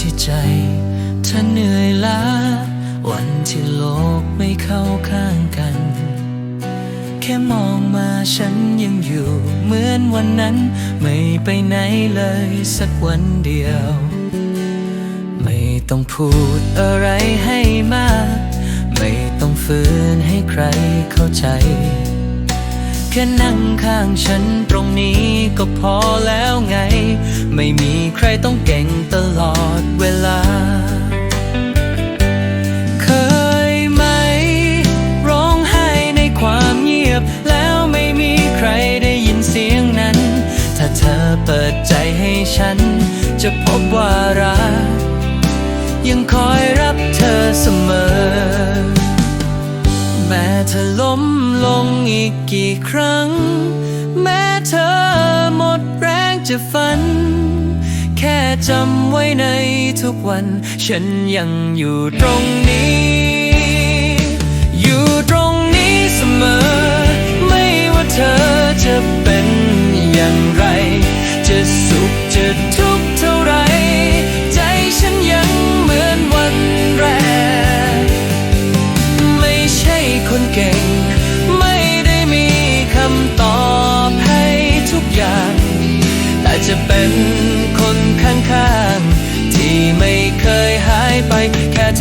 ที่ใจเธอเหนื่อยล้า วันที่โลกไม่เข้าข้างกัน แค่มองมาฉันยังอยู่เหมือนวันนั้น ไม่ไปไหนเลยสักวันเดียว ไม่ต้องพูดอะไรให้มาก ไม่ต้องฝืนให้ใครเข้าใจแค่นั่งข้างฉันตรงนี้ก็พอแล้วไง ไม่มีใครต้องเก่งตล ยังคอยรับเธอเสมอ แม้เธอล้มลงอีกกี่ครั้ง แม้เธอหมดแรงจะฝัน แค่จำไว้ในทุกวัน ฉันยังอยู่ตรงนี้ อยู่ตรงนี้เสมอ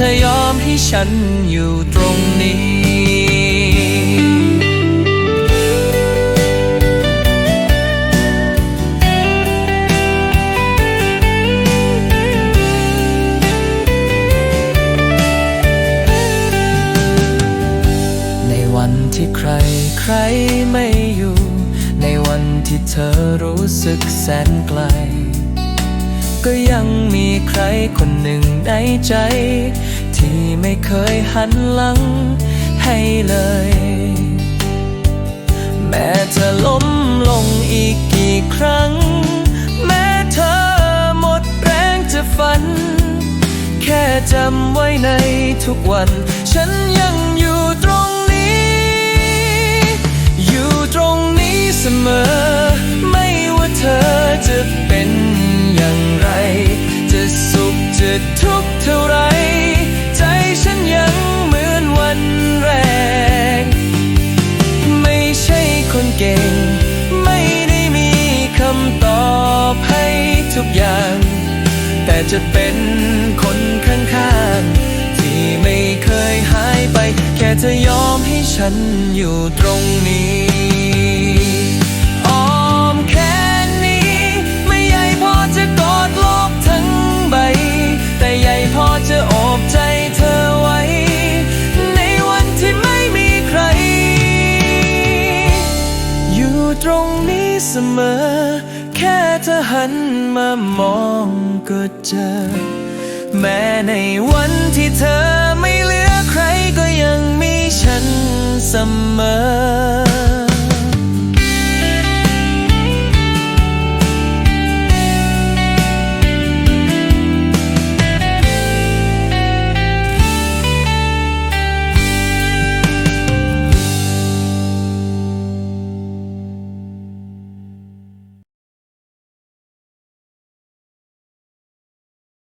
ธอยอมให้ฉันอยู่ตรงนี้ในวันที่ใครใครไม่อยู่ ในวันที่เธอรู้สึกแสนไกล ก็ยังมีใครคนหนึ่งในใจ ที่ไม่เคยหันหลังให้เลย แม้เธอล้มลงอีกกี่ครั้ง แม้เธอหมดแรงจะฝัน แค่จำไว้ในทุกวัน ฉันยังอยู่ตรงนี้ อยู่ตรงนี้เสมอ ไม่ว่าเธอจะเป็นอย่างไร จะสุขจะทุกข์เท่าไร เก่ง ไม่ได้มีคำตอบให้ทุกอย่าง แต่จะเป็นคนข้างๆ ที่ไม่เคยหายไป แค่จะยอมให้ฉันอยู่ตรงนี้ ตรงนี้เสมอ แค่เธอหันมามองก็เจอ แม้ในวันที่เธอไม่เหลือใครก็ยังมีฉันเสมอ